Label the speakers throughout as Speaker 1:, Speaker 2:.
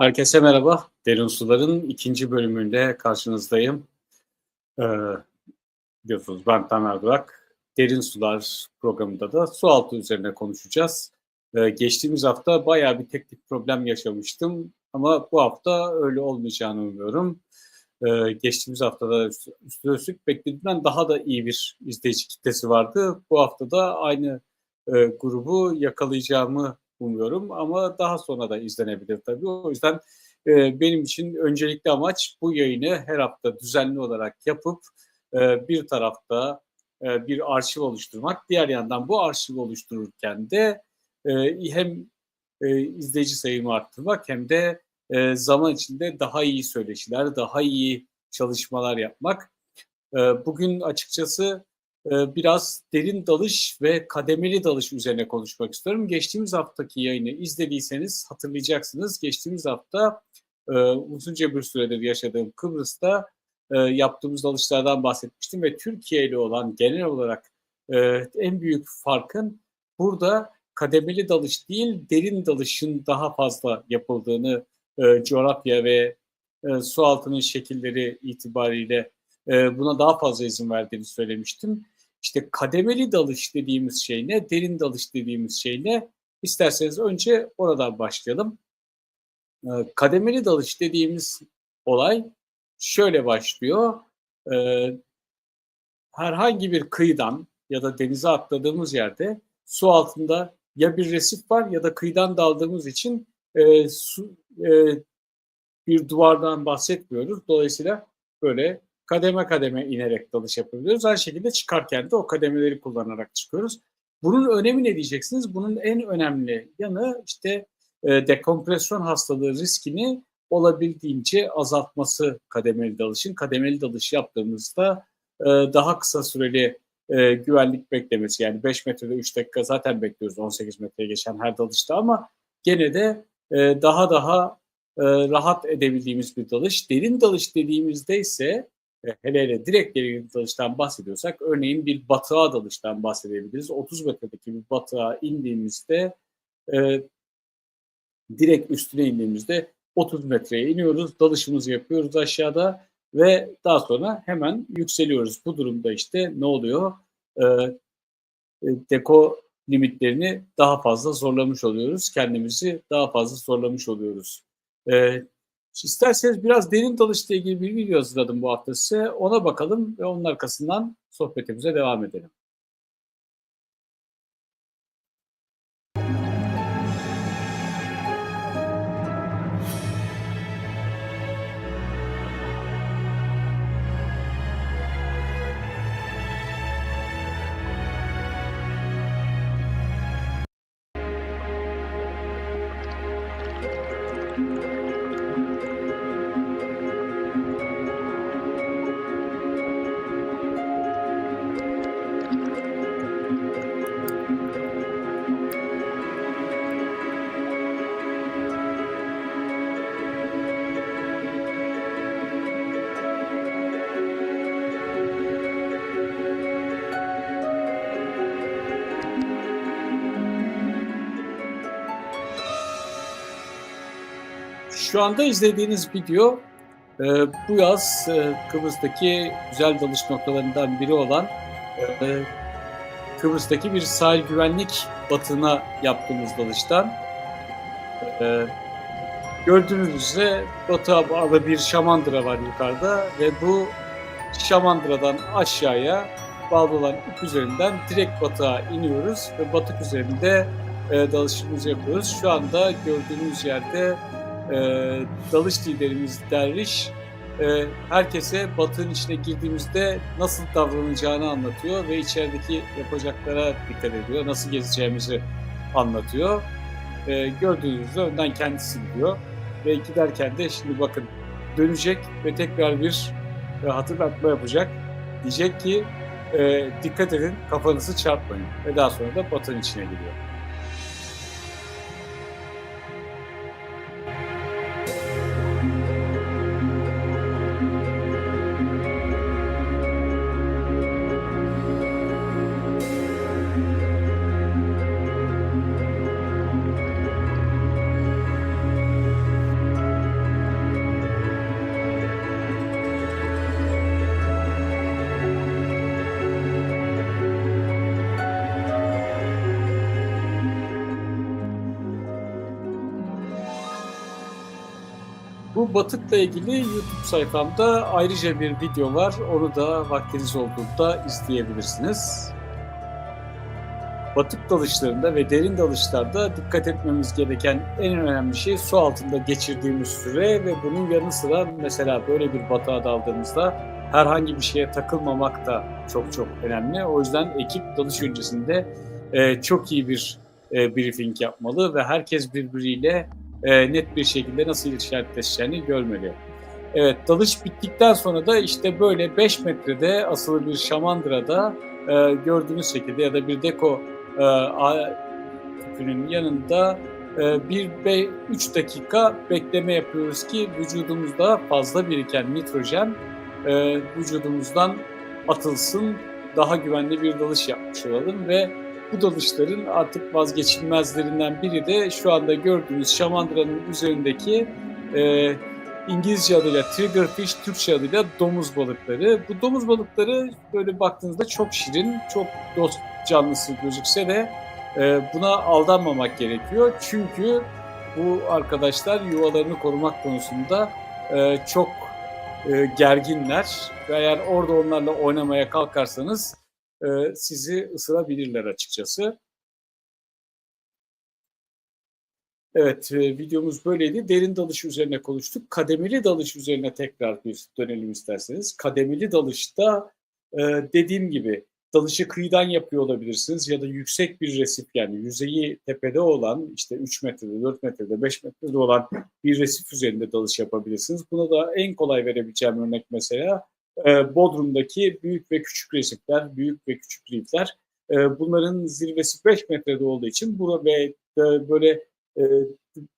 Speaker 1: Herkese merhaba. Derin Sular'ın ikinci bölümünde karşınızdayım. Ee, biliyorsunuz ben Tamer Durak. Derin Sular programında da su altı üzerine konuşacağız. Ee, geçtiğimiz hafta bayağı bir teknik problem yaşamıştım. Ama bu hafta öyle olmayacağını umuyorum. Ee, geçtiğimiz haftada üstüne üstlük beklediğimden daha da iyi bir izleyici kitlesi vardı. Bu hafta da aynı e, grubu yakalayacağımı umuyorum ama daha sonra da izlenebilir tabii. O yüzden e, benim için öncelikli amaç bu yayını her hafta düzenli olarak yapıp e, bir tarafta e, bir arşiv oluşturmak, diğer yandan bu arşiv oluştururken de e, hem e, izleyici sayımı arttırmak hem de e, zaman içinde daha iyi söyleşiler, daha iyi çalışmalar yapmak. E, bugün açıkçası biraz derin dalış ve kademeli dalış üzerine konuşmak istiyorum. Geçtiğimiz haftaki yayını izlediyseniz hatırlayacaksınız. Geçtiğimiz hafta e, uzunca bir süredir yaşadığım Kıbrıs'ta e, yaptığımız dalışlardan bahsetmiştim ve Türkiye ile olan genel olarak e, en büyük farkın burada kademeli dalış değil derin dalışın daha fazla yapıldığını coğrafya ve su altının şekilleri itibariyle buna daha fazla izin verdiğini söylemiştim. İşte kademeli dalış dediğimiz şey ne? Derin dalış dediğimiz şey ne? İsterseniz önce oradan başlayalım. Ee, kademeli dalış dediğimiz olay şöyle başlıyor. Ee, herhangi bir kıyıdan ya da denize atladığımız yerde su altında ya bir resif var ya da kıyıdan daldığımız için e, su, e, bir duvardan bahsetmiyoruz. Dolayısıyla böyle kademe kademe inerek dalış yapabiliyoruz. Aynı şekilde çıkarken de o kademeleri kullanarak çıkıyoruz. Bunun önemi ne diyeceksiniz? Bunun en önemli yanı işte e, dekompresyon hastalığı riskini olabildiğince azaltması kademeli dalışın. Kademeli dalış yaptığımızda e, daha kısa süreli e, güvenlik beklemesi yani 5 metrede 3 dakika zaten bekliyoruz 18 metreye geçen her dalışta ama gene de e, daha daha e, rahat edebildiğimiz bir dalış. Derin dalış dediğimizde ise hele hele direkt derin dalıştan bahsediyorsak örneğin bir batığa dalıştan bahsedebiliriz. 30 metredeki bir batığa indiğimizde e, direkt üstüne indiğimizde 30 metreye iniyoruz, dalışımızı yapıyoruz aşağıda ve daha sonra hemen yükseliyoruz. Bu durumda işte ne oluyor? E, e deko limitlerini daha fazla zorlamış oluyoruz. Kendimizi daha fazla zorlamış oluyoruz. E, İsterseniz biraz derin dalışla ilgili bir video hazırladım bu hafta size. Ona bakalım ve onun arkasından sohbetimize devam edelim. Şu anda izlediğiniz video e, bu yaz e, Kıbrıs'taki güzel dalış noktalarından biri olan e, Kıbrıs'taki bir sahil güvenlik batına yaptığımız dalıştan. E, gördüğünüz üzere batığa bağlı bir şamandıra var yukarıda ve bu şamandıradan aşağıya bağlı olan ip üzerinden direkt batığa iniyoruz ve batık üzerinde e, dalışımızı yapıyoruz. Şu anda gördüğünüz yerde e, dalış liderimiz Derviş e, herkese batının içine girdiğimizde nasıl davranacağını anlatıyor ve içerideki yapacaklara dikkat ediyor. Nasıl gezeceğimizi anlatıyor. E, gördüğünüzde önden kendisi gidiyor. Ve giderken de şimdi bakın dönecek ve tekrar bir e, hatırlatma yapacak. Diyecek ki e, dikkat edin kafanızı çarpmayın. Ve daha sonra da batının içine giriyor. Batıkla ilgili YouTube sayfamda ayrıca bir video var. Onu da vaktiniz olduğunda izleyebilirsiniz. Batık dalışlarında ve derin dalışlarda dikkat etmemiz gereken en önemli şey su altında geçirdiğimiz süre ve bunun yanı sıra mesela böyle bir batığa daldığımızda herhangi bir şeye takılmamak da çok çok önemli. O yüzden ekip dalış öncesinde e, çok iyi bir e, briefing yapmalı ve herkes birbiriyle e, net bir şekilde nasıl işaretleşeceğini görmeli. Evet, dalış bittikten sonra da işte böyle 5 metrede asılı bir şamandırada e, gördüğünüz şekilde ya da bir deko e, tüpünün yanında e, bir ve 3 dakika bekleme yapıyoruz ki vücudumuzda fazla biriken nitrojen e, vücudumuzdan atılsın, daha güvenli bir dalış yapmış olalım ve bu dalışların artık vazgeçilmezlerinden biri de şu anda gördüğünüz şamandıranın üzerindeki e, İngilizce adıyla triggerfish, Türkçe adıyla domuz balıkları. Bu domuz balıkları böyle baktığınızda çok şirin, çok dost canlısı gözükse de e, buna aldanmamak gerekiyor. Çünkü bu arkadaşlar yuvalarını korumak konusunda e, çok e, gerginler ve eğer orada onlarla oynamaya kalkarsanız e, sizi ısırabilirler açıkçası. Evet, e, videomuz böyleydi. Derin dalış üzerine konuştuk. Kademeli dalış üzerine tekrar bir dönelim isterseniz. Kademeli dalışta e, dediğim gibi dalışı kıyıdan yapıyor olabilirsiniz ya da yüksek bir resif yani yüzeyi tepede olan işte 3 metrede, 4 metrede, 5 metrede olan bir resif üzerinde dalış yapabilirsiniz. Buna da en kolay verebileceğim örnek mesela e, Bodrum'daki büyük ve küçük resifler, büyük ve küçük reefler. E, bunların zirvesi 5 metrede olduğu için burada ve böyle e,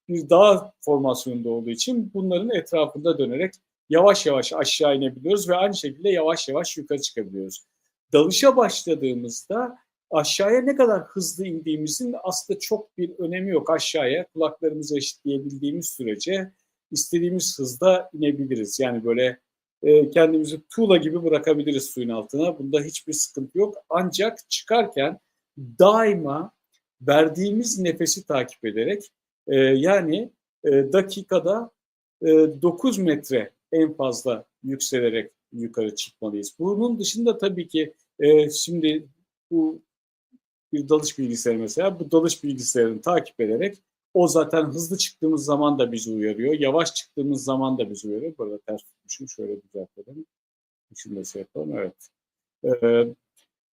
Speaker 1: bir dağ formasyonunda olduğu için bunların etrafında dönerek yavaş yavaş aşağı inebiliyoruz ve aynı şekilde yavaş yavaş yukarı çıkabiliyoruz. Dalışa başladığımızda aşağıya ne kadar hızlı indiğimizin aslında çok bir önemi yok. Aşağıya kulaklarımızı eşitleyebildiğimiz sürece istediğimiz hızda inebiliriz. Yani böyle e, kendimizi tuğla gibi bırakabiliriz suyun altına. Bunda hiçbir sıkıntı yok. Ancak çıkarken daima verdiğimiz nefesi takip ederek e, yani e, dakikada e, 9 metre en fazla yükselerek yukarı çıkmalıyız. Bunun dışında tabii ki şimdi bu bir dalış bilgisayarı mesela bu dalış bilgisayarını takip ederek o zaten hızlı çıktığımız zaman da bizi uyarıyor. Yavaş çıktığımız zaman da bizi uyarıyor. Burada ters tutmuşum. Şöyle düzeltelim. Şey yapalım. Evet. Ee,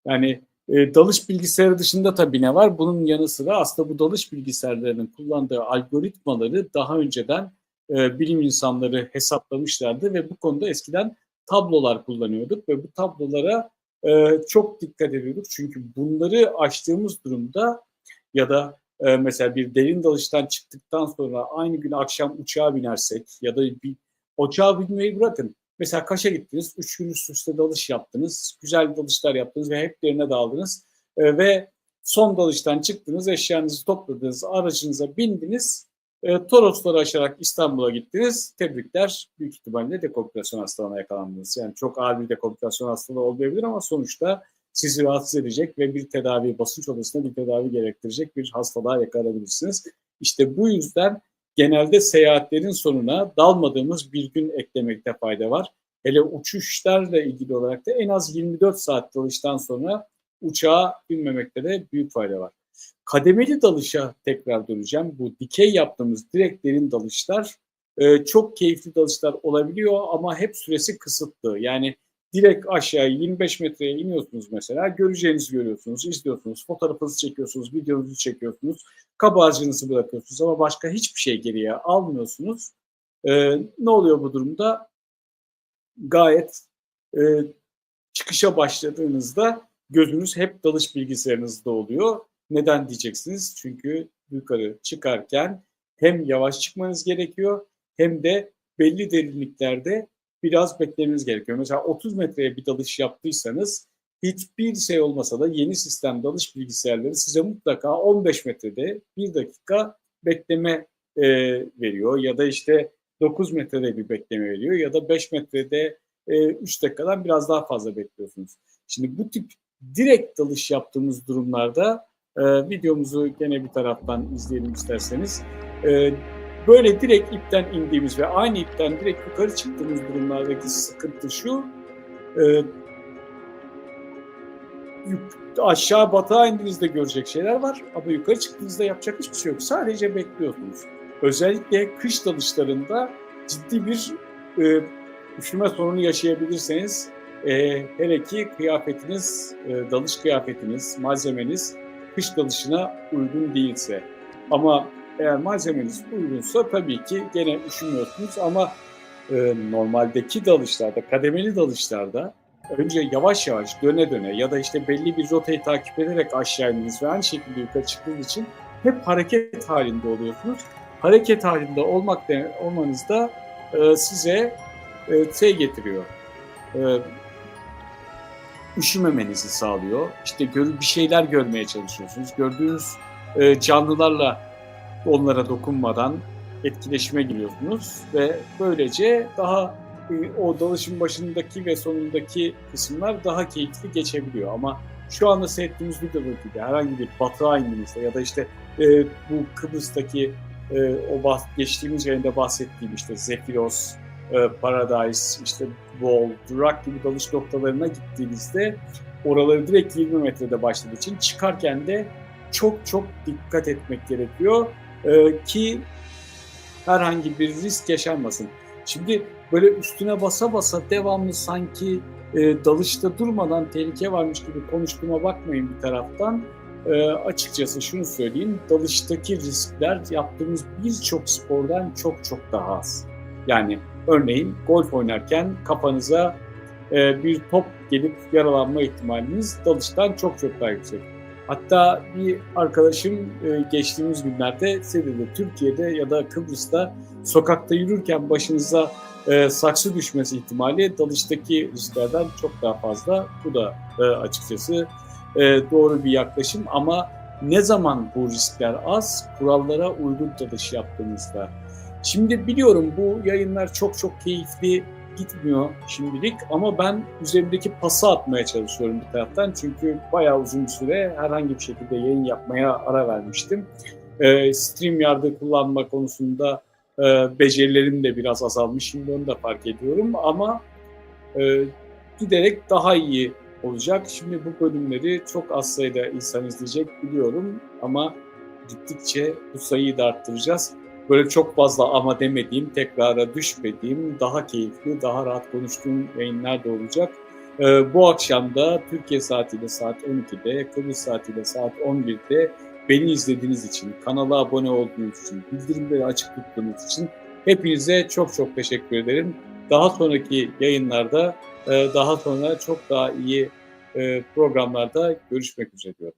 Speaker 1: yani e, dalış bilgisayarı dışında tabii ne var? Bunun yanı sıra aslında bu dalış bilgisayarlarının kullandığı algoritmaları daha önceden e, bilim insanları hesaplamışlardı ve bu konuda eskiden tablolar kullanıyorduk ve bu tablolara e, çok dikkat ediyorduk. Çünkü bunları açtığımız durumda ya da e, mesela bir derin dalıştan çıktıktan sonra aynı gün akşam uçağa binersek ya da bir uçağa binmeyi bırakın. Mesela Kaş'a gittiniz, üç gün üst üste dalış yaptınız, güzel dalışlar yaptınız ve hep derine daldınız. E, ve son dalıştan çıktınız, eşyanızı topladınız, aracınıza bindiniz, e, Torosları aşarak İstanbul'a gittiniz. Tebrikler. Büyük ihtimalle dekomplikasyon hastalığına yakalandınız. Yani çok ağır bir dekomplikasyon hastalığı olmayabilir ama sonuçta sizi rahatsız edecek ve bir tedavi, basınç odasında bir tedavi gerektirecek bir hastalığa yakalanabilirsiniz. İşte bu yüzden genelde seyahatlerin sonuna dalmadığımız bir gün eklemekte fayda var. Hele uçuşlarla ilgili olarak da en az 24 saat dalıştan sonra uçağa binmemekte de büyük fayda var. Kademeli dalışa tekrar döneceğim. Bu dikey yaptığımız direkt derin dalışlar e, çok keyifli dalışlar olabiliyor ama hep süresi kısıtlı. Yani direkt aşağıya 25 metreye iniyorsunuz mesela. Göreceğinizi görüyorsunuz, izliyorsunuz, fotoğrafınızı çekiyorsunuz, videonuzu çekiyorsunuz, kabarcığınızı bırakıyorsunuz ama başka hiçbir şey geriye almıyorsunuz. Ee, ne oluyor bu durumda? Gayet e, çıkışa başladığınızda gözünüz hep dalış bilgisayarınızda oluyor. Neden diyeceksiniz? Çünkü yukarı çıkarken hem yavaş çıkmanız gerekiyor hem de belli derinliklerde biraz beklemeniz gerekiyor. Mesela 30 metreye bir dalış yaptıysanız hiçbir şey olmasa da yeni sistem dalış bilgisayarları size mutlaka 15 metrede bir dakika bekleme e, veriyor ya da işte 9 metrede bir bekleme veriyor ya da 5 metrede e, 3 dakikadan biraz daha fazla bekliyorsunuz. Şimdi bu tip direkt dalış yaptığımız durumlarda e, videomuzu gene bir taraftan izleyelim isterseniz. E, Böyle direkt ipten indiğimiz ve aynı ipten direkt yukarı çıktığımız durumlardaki sıkıntı şu, e, aşağı batağa indiğinizde görecek şeyler var ama yukarı çıktığınızda yapacak hiçbir şey yok. Sadece bekliyorsunuz. Özellikle kış dalışlarında ciddi bir e, üşüme sorunu yaşayabilirseniz e, hele ki kıyafetiniz, e, dalış kıyafetiniz, malzemeniz kış dalışına uygun değilse. Ama eğer malzemeniz uygunsa tabii ki gene üşümüyorsunuz ama e, normaldeki dalışlarda, kademeli dalışlarda önce yavaş yavaş döne döne ya da işte belli bir rotayı takip ederek aşağı indiniz ve aynı şekilde yukarı çıktığınız için hep hareket halinde oluyorsunuz. Hareket halinde olmak de, olmanız da e, size e, şey getiriyor. E, üşümemenizi sağlıyor. İşte gör, bir şeyler görmeye çalışıyorsunuz. Gördüğünüz e, canlılarla onlara dokunmadan etkileşime giriyorsunuz ve böylece daha e, o dalışın başındaki ve sonundaki kısımlar daha keyifli geçebiliyor. Ama şu anda seyrettiğimiz videodaki gibi herhangi bir batığa indiğinizde ya da işte e, bu Kıbrıs'taki e, o bahs- geçtiğimiz yayında bahsettiğim işte Zephyros, e, Paradise, işte Wall, Durak gibi dalış noktalarına gittiğinizde oraları direkt 20 metrede başladığı için çıkarken de çok çok dikkat etmek gerekiyor e, ki herhangi bir risk yaşanmasın. Şimdi böyle üstüne basa basa devamlı sanki e, dalışta durmadan tehlike varmış gibi konuştuğuma bakmayın bir taraftan. E, açıkçası şunu söyleyeyim, dalıştaki riskler yaptığımız birçok spordan çok çok daha az. Yani örneğin golf oynarken kafanıza e, bir top gelip yaralanma ihtimaliniz dalıştan çok çok daha yüksek. Hatta bir arkadaşım e, geçtiğimiz günlerde Sedir'de, Türkiye'de ya da Kıbrıs'ta sokakta yürürken başınıza e, saksı düşmesi ihtimali dalıştaki risklerden çok daha fazla. Bu da e, açıkçası e, doğru bir yaklaşım ama ne zaman bu riskler az? Kurallara uygun dalış yaptığımızda. Şimdi biliyorum bu yayınlar çok çok keyifli gitmiyor şimdilik ama ben üzerimdeki pası atmaya çalışıyorum bir taraftan. Çünkü bayağı uzun süre herhangi bir şekilde yayın yapmaya ara vermiştim. Ee, StreamYard'ı kullanma konusunda e, becerilerim de biraz azalmış. Şimdi onu da fark ediyorum ama e, giderek daha iyi olacak. Şimdi bu bölümleri çok az sayıda insan izleyecek biliyorum ama gittikçe bu sayıyı da arttıracağız böyle çok fazla ama demediğim, tekrara düşmediğim, daha keyifli, daha rahat konuştuğum yayınlar da olacak. Ee, bu akşam da Türkiye saatiyle saat 12'de, Kıbrıs saatiyle saat 11'de beni izlediğiniz için, kanala abone olduğunuz için, bildirimleri açık tuttuğunuz için hepinize çok çok teşekkür ederim. Daha sonraki yayınlarda, e, daha sonra çok daha iyi e, programlarda görüşmek üzere diyorum.